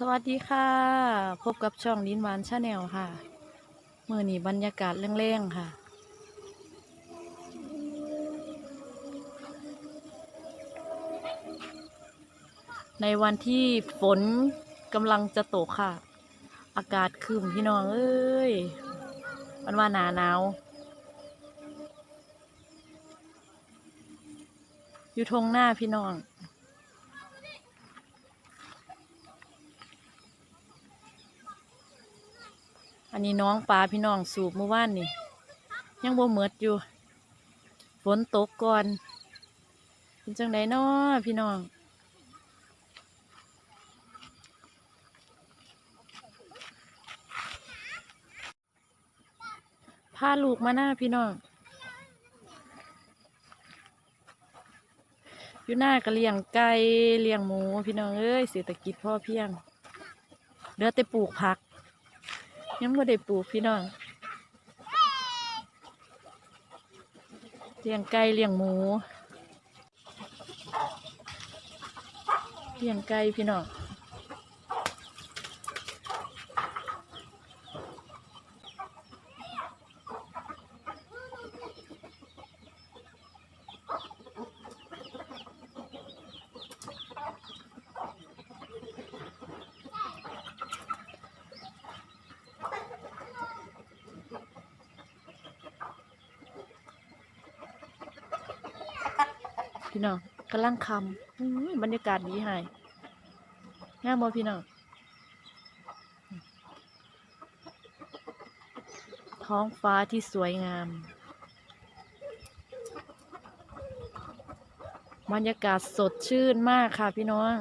สวัสดีค่ะ พบกับช่องลิ้นหวานชาแนลค่ะเมื่อนี้บรรยากาศแรงๆค่ะ ในวันที่ฝนกำลังจะตกค่ะ อากาศครึมพี่น้องเอ้ยมันว่าหนาหนาวอยู่ทงหน้าพี่น้อง อันนี้น้องปลาพี่น้องสูบเมื่อวานนี่ ยังบ่เหมิดอยู่ ฝนตกก่อน เป็นจังไดน้อพี่น้องพาลูกมาหน้าพี่น้องอยู่หน้าก็เลี้ยงไก่เลี้ยงหมู พี่น้องเอ้ยเศรษฐกิจพ่อเพียงเหลือแต่ปลูกผัก ยังไม่ได้ปลูกพี่น้องเลี้ยงไก่เลี้ยงหมูเลี้ยงไก่พี่น้อง พี่น้องกำลังคำบรรยากาศดีหายงามบ่พี่น้องท้องฟ้าที่สวยงาม บรรยากาศสดชื่นมากค่ะพี่น้อง